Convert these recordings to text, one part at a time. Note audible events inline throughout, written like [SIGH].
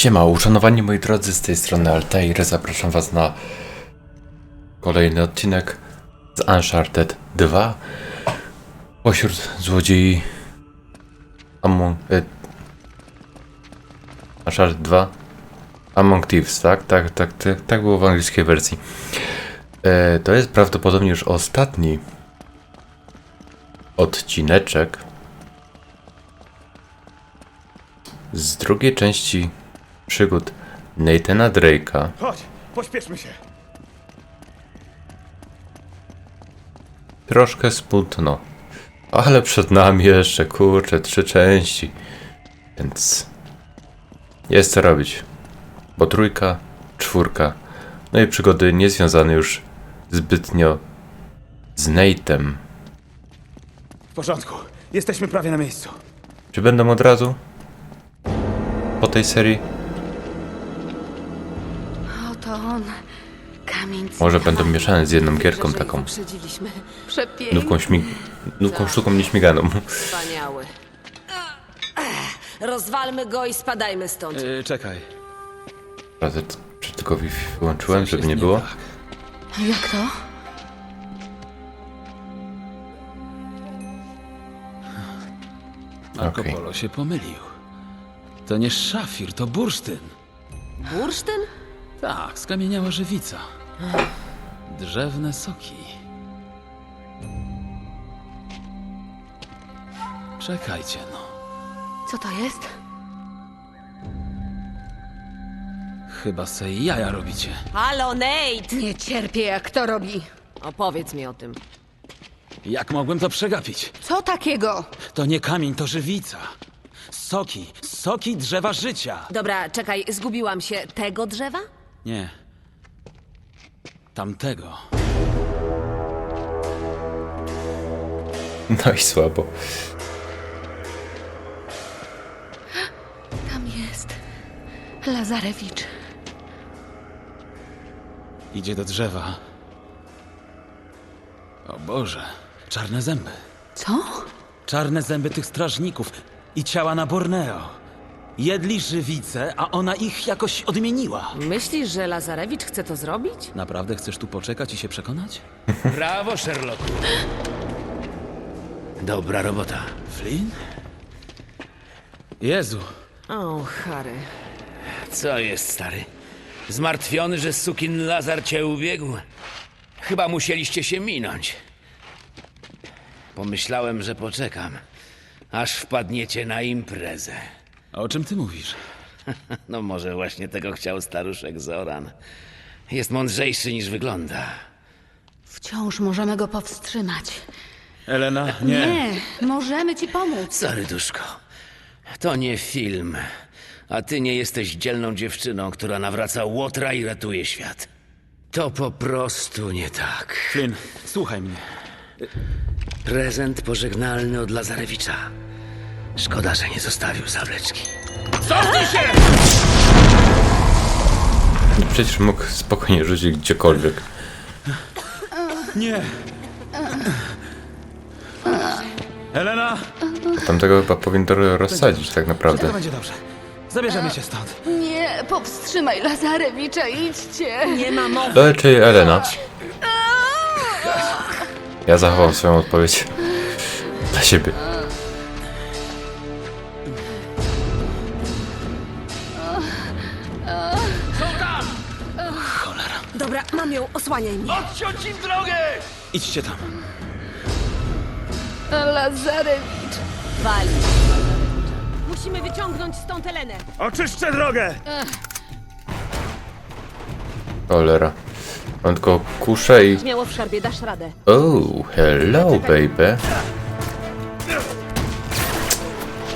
Siema, uszanowani moi drodzy, z tej strony Altair, zapraszam was na kolejny odcinek z Uncharted 2 Pośród złodziei Among... E, Uncharted 2 Among Thieves, tak? Tak, tak, tak, tak było w angielskiej wersji. E, to jest prawdopodobnie już ostatni odcineczek z drugiej części przygód Nathana Drake'a. Chodź, pośpieszmy się. Troszkę smutno. Ale przed nami jeszcze, kurczę, trzy części. Więc jest co robić. Bo trójka, czwórka, no i przygody niezwiązane już zbytnio z Nate'em. W porządku, jesteśmy prawie na miejscu. Czy będą od razu? Po tej serii? Może będą mieszane z jedną gierką taką. Nówką, śmig... Nówką sztuką nieśmiganą. Wspaniały. Rozwalmy go i spadajmy stąd. Yy, czekaj. Sprawdzę, czy tylko wyłączyłem, żeby nie było. Jak to? Marco. Polo się pomylił. To nie szafir, to bursztyn. Bursztyn? Tak, skamieniała żywica. Drzewne soki. Czekajcie no. Co to jest? Chyba se jaja robicie. Halo, Nate! Nie cierpię, jak to robi. Opowiedz mi o tym. Jak mogłem to przegapić? Co takiego? To nie kamień, to żywica. Soki, soki drzewa życia. Dobra, czekaj, zgubiłam się. Tego drzewa? Nie. Tamtego. No i słabo. Tam jest. Lazarewicz. Idzie do drzewa. O Boże, czarne zęby. Co? Czarne zęby tych strażników i ciała na Borneo. Jedli żywicę, a ona ich jakoś odmieniła. Myślisz, że Lazarewicz chce to zrobić? Naprawdę chcesz tu poczekać i się przekonać? Brawo, Sherlocku. Dobra robota. Flynn? Jezu, O, Harry. Co jest, stary? Zmartwiony, że sukin Lazar cię ubiegł? Chyba musieliście się minąć. Pomyślałem, że poczekam, aż wpadniecie na imprezę. A o czym ty mówisz? [LAUGHS] No może właśnie tego chciał staruszek Zoran. Jest mądrzejszy niż wygląda. Wciąż możemy go powstrzymać. Elena, Nie, możemy ci pomóc. Sorry, duszko. To nie film. A ty nie jesteś dzielną dziewczyną, która nawraca łotra i ratuje świat. To po prostu nie tak. Flynn, słuchaj mnie. Prezent pożegnalny od Lazarewicza. Szkoda, że nie zostawił zawleczki. Przecież mógł spokojnie rzucić gdziekolwiek. Nie! Elena! Tamtego chyba powinien to rozsadzić tak To naprawdę. będzie dobrze. Zabierzemy się stąd. Nie, powstrzymaj Lazarewicza, idźcie. Nie ma mowy. Ale czy Elena? Ja zachowam swoją odpowiedź dla siebie. Osłaniaj mnie. Odciąć im drogę! Idźcie tam. Lazarewicz. Wali. Musimy wyciągnąć stąd Elenę. Oczyszczę drogę! Cholera. Mam tylko kuszę i... Śmiało w szarbie, dasz radę. Oh, hello baby.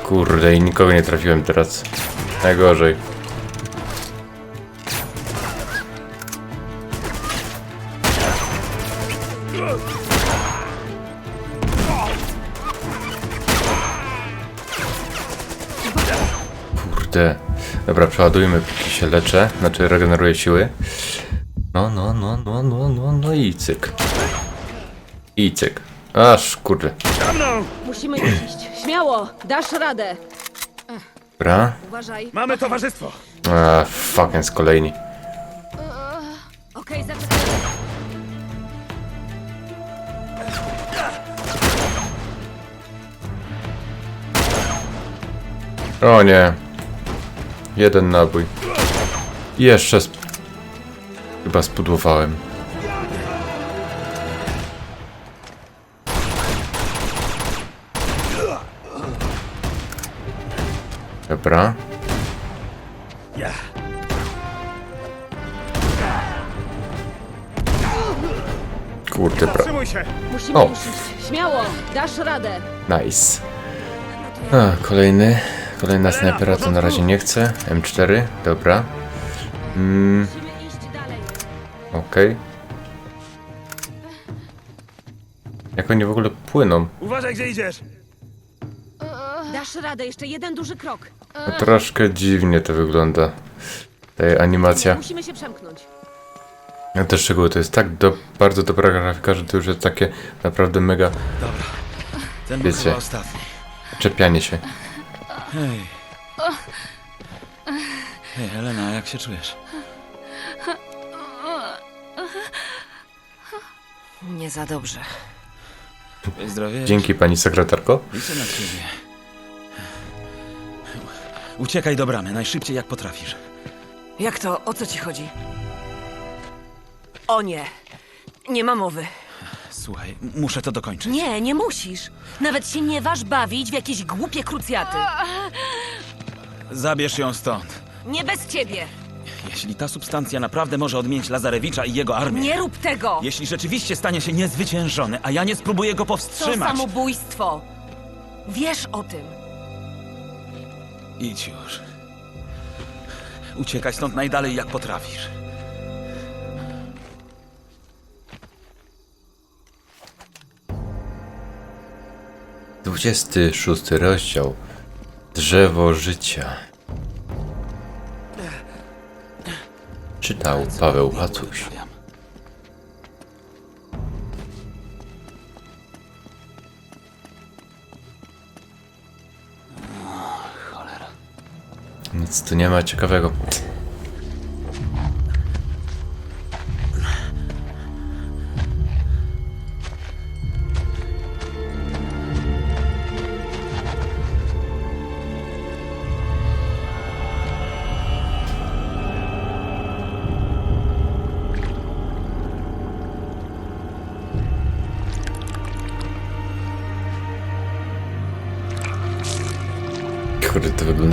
Kurde, i nikogo nie trafiłem teraz. Najgorzej. Kurde. Dobra, przeładujmy, póki się leczę. Znaczy, regeneruję siły. No, no, no, no, no, no, no i cyk. I cyk. Aż, kurde. Musimy iść. Śmiało, dasz radę. Dobra. Uważaj. Mamy towarzystwo! A, fucking z kolejni. Okej, zaczekaj. O nie. Jeden nabój. I Jeszcze sp... Chyba spudłowałem. Dobra. Kurde, bra. Musimy O. Śmiało, dasz radę. Nice. A, kolejny. Kolejna snajpera to na razie nie chcę. M4, dobra. Mm, okej. Jak oni w ogóle płyną? Uważaj, gdzie idziesz! Dasz radę, jeszcze jeden duży krok. No, troszkę dziwnie to wygląda. Ta animacja. Musimy się przemknąć. A te szczegóły to jest tak do, bardzo dobra grafika, że to już jest takie naprawdę mega Ten był Wiecie. czepianie się. Hej. Hej, Elena, jak się czujesz? Nie za dobrze. Zdrowie? Dzięki pani sekretarko. Liczę na ciebie. Uciekaj do bramy, najszybciej jak potrafisz. Jak to? O co ci chodzi? O nie. Nie ma mowy. Słuchaj, muszę to dokończyć. Nie, nie musisz. Nawet się nie waż bawić w jakieś głupie krucjaty. Zabierz ją stąd. Nie bez ciebie. Jeśli ta substancja naprawdę może odmienić Lazarewicza i jego armię. Nie rób tego. Jeśli rzeczywiście stanie się niezwyciężony, a ja nie spróbuję go To powstrzymać. samobójstwo. Wiesz o tym. Idź już. Uciekaj stąd najdalej jak potrafisz. Dwudziesty szósty rozdział. Drzewo życia. Czytał Paweł Pacuś. Nic tu nie ma ciekawego.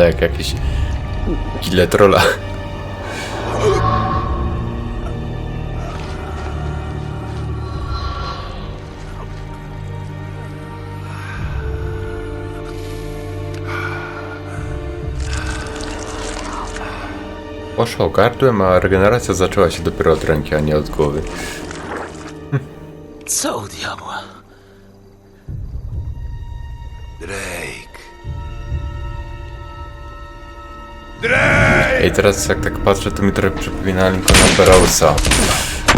Wygląda jak jakiś kile trolla. Poszło gardłem, a regeneracja zaczęła się dopiero od ręki, a nie od głowy. Co u diabła? Ej, teraz jak tak patrzę, to mi trochę przypomina Lincolna Barrowsa.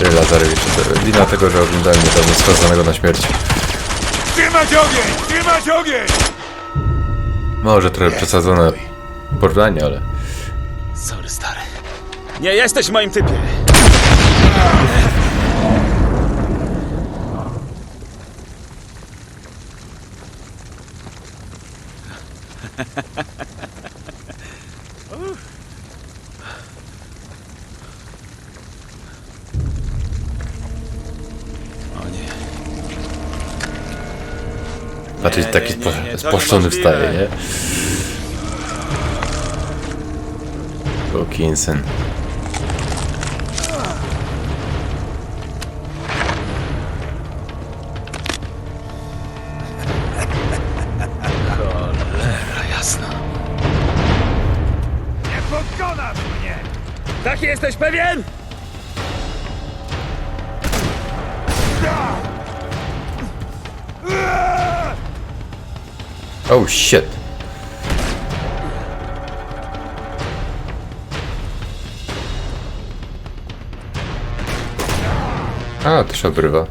y, Lazarewicza. To Wina tego, że oglądałem niedawno skazanego na śmierć. Trzymać ogień! Trzymać ogień! Może trochę przesadzone porównanie, ale... Sorry, stary. Nie jesteś moim typie. Nie, taki spo, spłaszczony wstaje, nie? Wilkinson. Jasno. Nie pokonasz mnie! Tak jesteś pewien? Oh shit! A, to się obrywa.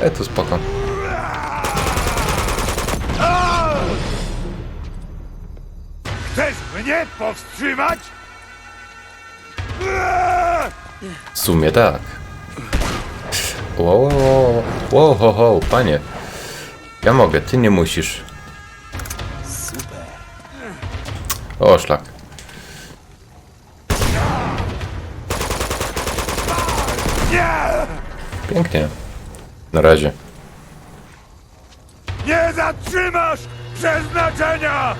E, to spoko. Chcesz mnie powstrzymać? W sumie tak. Wow, wow, wow, wow, ho, panie. Ja mogę, ty nie musisz. O, szlak. Pięknie. Na razie. Nie zatrzymasz przeznaczenia!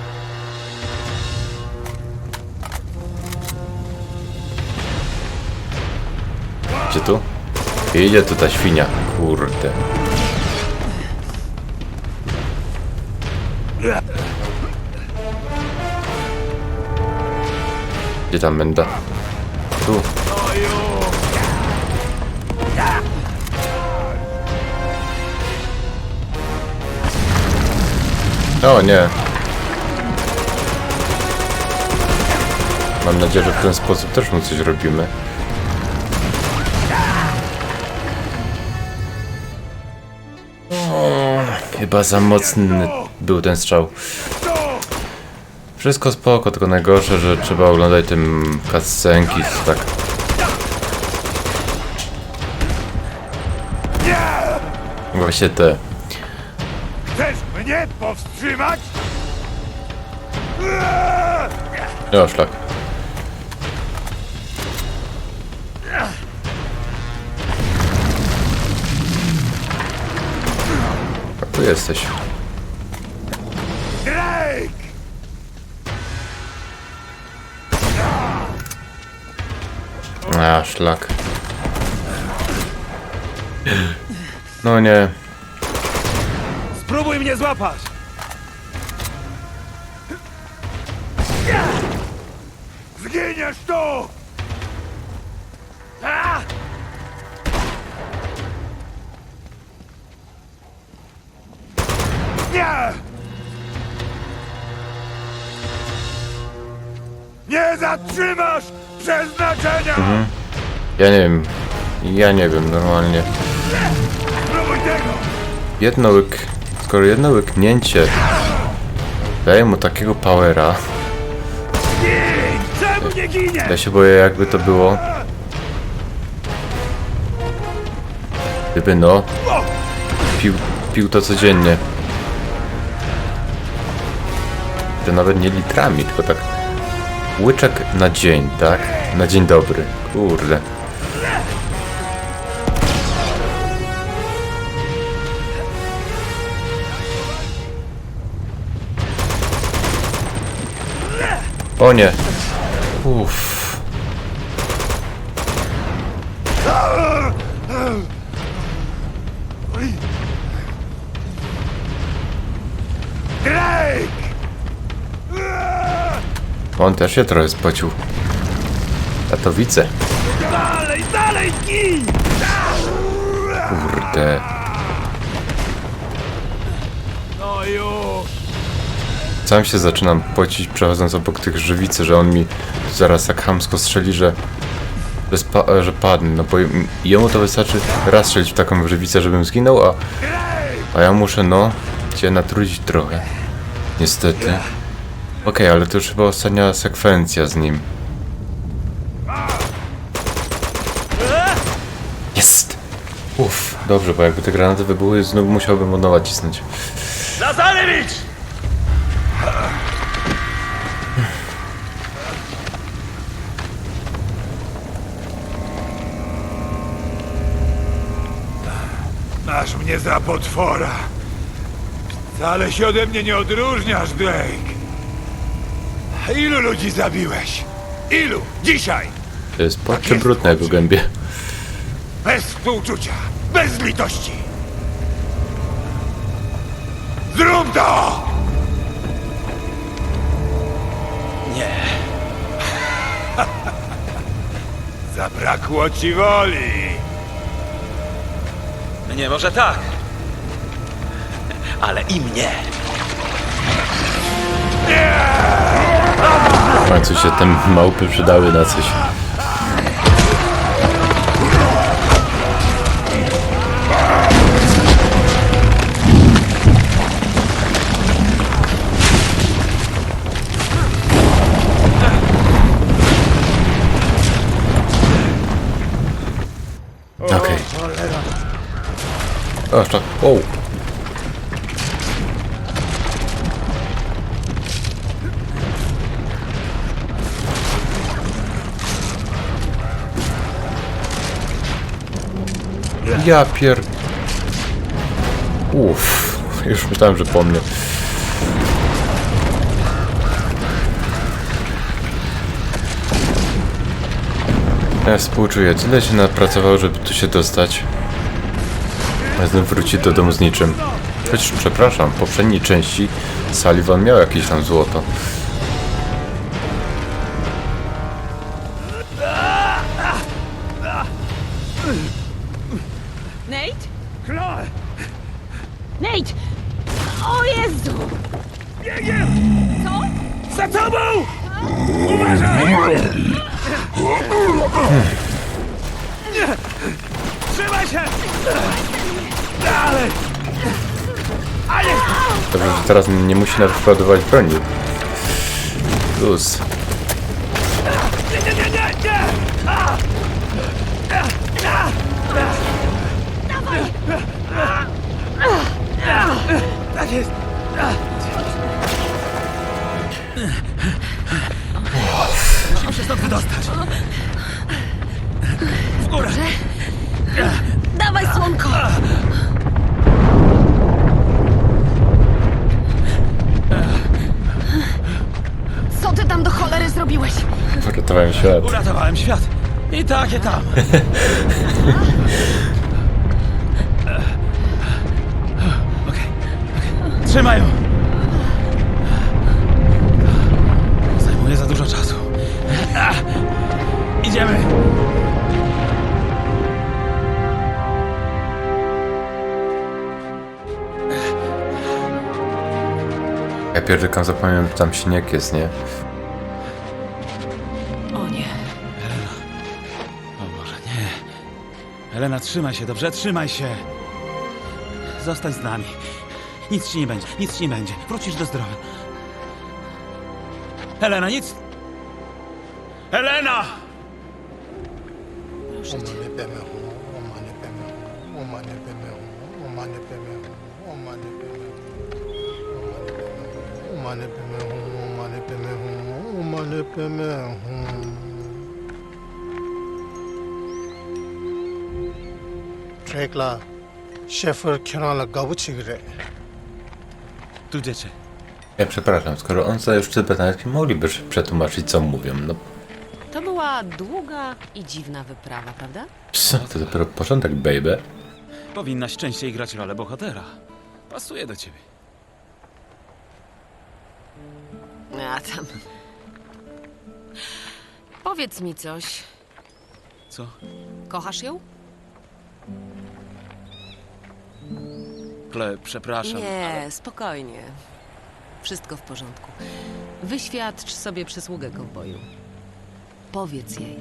Gdzie tu? Idzie tu ta świnia. Kurde. Gdzie tam będę? Tu. O nie. Mam nadzieję, że w ten sposób też mu coś robimy. Chyba za mocny był ten strzał. Wszystko spoko, tylko najgorsze, że trzeba oglądać tym cutscenki, tak. Właśnie te. Chcesz mnie powstrzymać? O, szlak. Tu jesteś. A, szlak. No nie. Spróbuj mnie złapać! Zginiesz tu! Nie! Nie zatrzymasz przeznaczenia! Ja nie wiem. Ja nie wiem, normalnie. Spróbuj tego! Jedno łyk... Skoro jedno łyknięcie daje mu takiego powera, Gin! Czemu nie ginie? ja się boję jakby to było. Gdyby no... Pił, pił to codziennie. To nawet nie litrami, tylko tak... Łyczek na dzień, tak? Na dzień dobry. Kurde. O nie. Uff. On też się trochę spocił. Ja to widzę. Dalej, dalej! Kurde. No już! Sam się zaczynam pocić przechodząc obok tych żywicy, że on mi zaraz tak chamsko strzeli, że, że, spa, że padnę. No bo jem- jemu to wystarczy raz strzelić w taką żywicę, żebym zginął, a, a ja muszę no cię natrudzić trochę. Niestety. Okej, ale to już chyba ostatnia sekwencja z nim. Jest! Uff, dobrze, bo jakby te granaty wybuchły, znów musiałbym od nowa cisnąć. Lazarewicz! Masz mnie za potwora. Wcale się ode mnie nie odróżniasz, Drake. Ilu ludzi zabiłeś? Ilu? Dzisiaj! To jest płacze brudne jak w gębie. Bez współczucia, bez litości. Zrób to! Nie. [LAUGHS] Zabrakło ci woli. Nie, może tak. Ale i mnie. W końcu się te małpy przydały na coś. Okej. Ja pier... Uff, już myślałem, że po mnie. Ja współczuję, tyle się napracował, żeby tu się dostać. A znów wróci do domu z niczym. Choć, przepraszam, w poprzedniej części Sullivan miał jakieś tam złoto. Teraz nie musi nawet wkładować broni. Jest! Musimy się stąd wydostać! W górę! Dawaj, słonko! Co ty tam do cholery zrobiłeś? Uratowałem świat. Uratowałem świat. I takie tam. [LAUGHS] Okej, okej. Trzymaj ją. Zajmuje za dużo czasu. [LAUGHS] Idziemy. Ja pierdykam zapomniałem, że tam śnieg jest, nie? Elena, trzymaj się, dobrze? Trzymaj się. Zostań z nami. Nic ci nie będzie, nic ci nie będzie. Wrócisz do zdrowia. Helena, nic... Helena! 트랙라 셰프 캐나라 가부치그래 Tu dziecię. Ja przepraszam, skoro on zna już tybetański, mogliby przetłumaczyć, co mówią. No, To była długa i dziwna wyprawa, prawda? ps, to dopiero początek, baby. Powinnaś częściej grać rolę bohatera. Pasuje do ciebie. A tam. Powiedz mi coś. Co? Kochasz ją? Przepraszam. Nie, spokojnie. Wszystko w porządku. Wyświadcz sobie przysługę kowboju. Powiedz jej.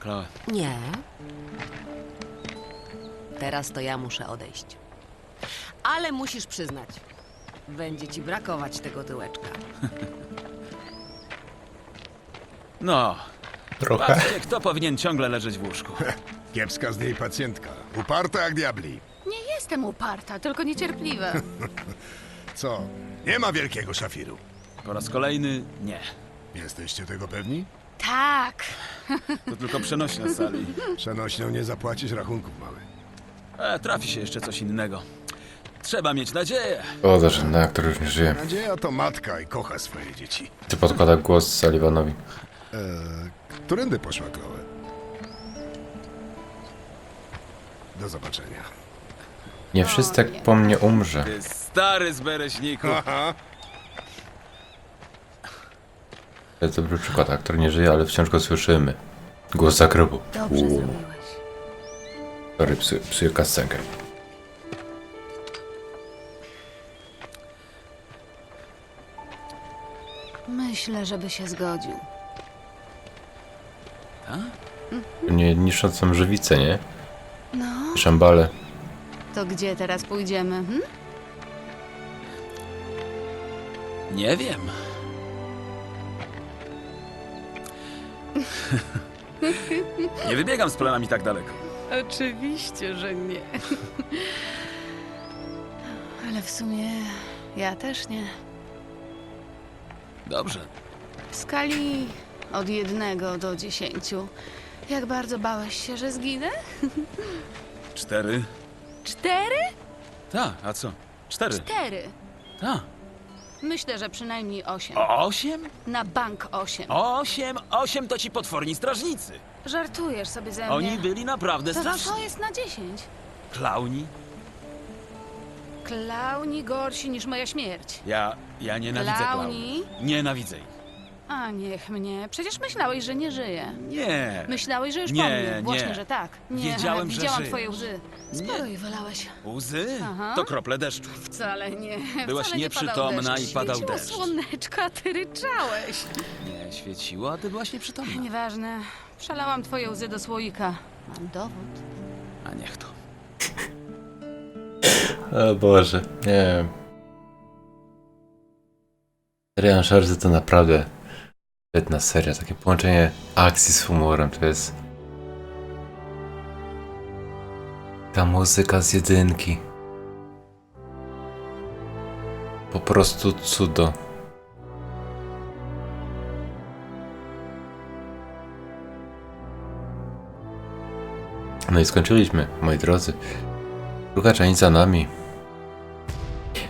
Chloe, Nie. Teraz to ja muszę odejść. Ale musisz przyznać, będzie ci brakować tego tyłeczka. No, Trochę. patrzcie, kto powinien ciągle leżeć w łóżku. [LAUGHS] Kiepska z niej pacjentka. Uparta jak diabli. Nie jestem uparta, tylko niecierpliwa. [LAUGHS] Co? Nie ma wielkiego szafiru. Po raz kolejny nie. Jesteście tego pewni? tak. To tylko przenośne z sali. [LAUGHS] Przenośnią nie zapłacić rachunków mały. E, trafi się jeszcze coś innego. Trzeba mieć nadzieję. O, że ten aktor już nie żyje. Nadzieja to matka i kocha swoje dzieci. Ty podkłada głos Sullivanowi. Eee, którędy poszła Chloe? Do zobaczenia. Nie wszyscy jak po mnie umrze. Ty stary z bereśniku. Aha. To jest dobry przykład. Aktor nie żyje, ale wciąż go słyszymy. Głos za grobu. Dobrze zrobiłeś. sorry, psuję, psuję kascenkę. Myślę, żeby się zgodził. Nie niszczącą żywicę, nie? No, Szambale. to gdzie teraz pójdziemy? Hm? Nie wiem. Nie wybiegam z planami tak daleko. Oczywiście, że nie. Ale w sumie ja też nie. Dobrze. W skali od jednego do dziesięciu. Jak bardzo bałeś się, że zginę? Cztery. Cztery? Tak, a co? Cztery. Cztery. Tak. Myślę, że przynajmniej osiem. Osiem? Na bank osiem. Osiem? Osiem to ci potworni strażnicy. Żartujesz sobie ze mnie. Oni byli naprawdę To co straszni. jest na dziesięć? Klauni? Klauni gorsi niż moja śmierć. Ja, ja nienawidzę Klauni? klaunów. Nienawidzę ich. A niech mnie. Przecież myślałeś, że nie żyję. Nie. Myślałeś, że już Nie, po mnie. Właśnie, nie. że tak. Nie, Wiedziałem, że widziałam żyjesz. twoje łzy. Sporo ich wylałeś. Łzy? Aha. To krople deszczu. Wcale nie. Byłaś Wcale nie padał nieprzytomna deszcz. i padał Świeciło deszcz. słoneczko, a ty ryczałeś. Nie świeciło, a ty byłaś nieprzytomna. Nieważne. Przelałam twoje łzy do słoika. Mam dowód. A niech to. O Boże, nie wiem. Seria Uncharted to naprawdę świetna seria. Takie połączenie akcji z humorem to jest... Ta muzyka z jedynki. Po prostu cudo. No i skończyliśmy, moi drodzy. Druga część za nami.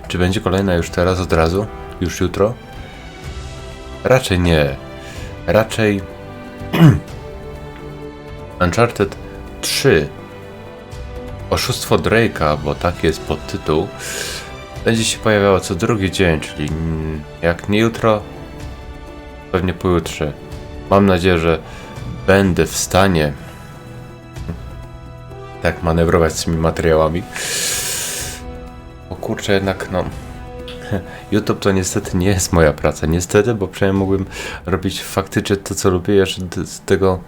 Czy będzie kolejna już teraz, od razu? Już jutro? Raczej nie. Raczej. [CLEARS THROAT] Uncharted 3. Oszustwo Drake'a, bo taki jest podtytuł. Będzie się pojawiało co drugi dzień, czyli jak nie jutro, pewnie pojutrze. Mam nadzieję, że będę w stanie tak manewrować z tymi materiałami. O kurczę, jednak no. [LAUGHS] YouTube to niestety nie jest moja praca. Niestety, bo przynajmniej mógłbym robić faktycznie to, co lubię, jeszcze z tego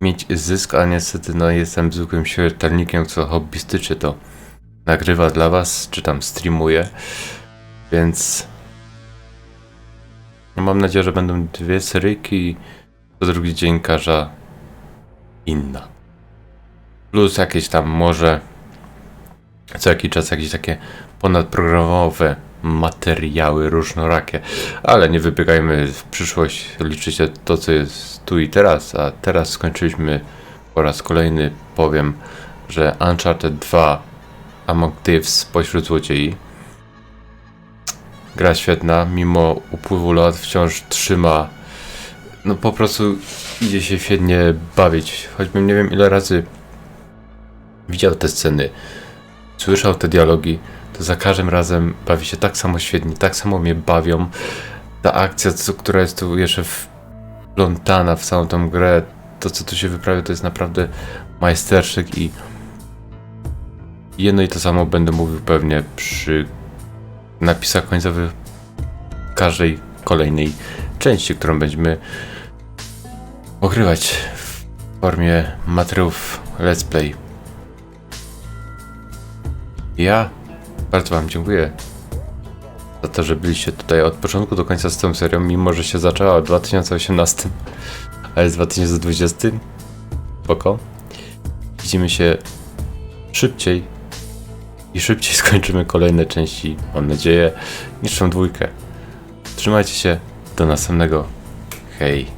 mieć zysk, a niestety no jestem zwykłym śmiertelnikiem, co hobbystycznie to nagrywa dla was, czy tam streamuje. Więc no, mam nadzieję, że będą dwie seryjki i co drugi dzień każda inna. Plus jakieś tam może co jakiś czas jakieś takie ponadprogramowe materiały różnorakie, ale nie wybiegajmy w przyszłość, liczycie to, co jest tu i teraz, a teraz skończyliśmy po raz kolejny, powiem, że Uncharted 2 Among Thieves pośród złodziei. Gra świetna, mimo upływu lat wciąż trzyma, no po prostu idzie się świetnie bawić, choćbym nie wiem ile razy widział te sceny, słyszał te dialogi, za każdym razem bawi się tak samo świetnie, tak samo mnie bawią. Ta akcja, co, która jest tu jeszcze wplątana w całą tą grę, to co tu się wyprawia, to jest naprawdę majstersztyk i jedno i to samo będę mówił pewnie przy napisach końcowych każdej kolejnej części, którą będziemy ogrywać w formie materiałów let's play. Ja bardzo Wam dziękuję za to, że byliście tutaj od początku do końca z tą serią, mimo że się zaczęła w 2018, a jest 2020. Spoko. Widzimy się szybciej i szybciej [LAUGHS] skończymy kolejne części, mam nadzieję, niż tą dwójkę. Trzymajcie się, do następnego. Hej.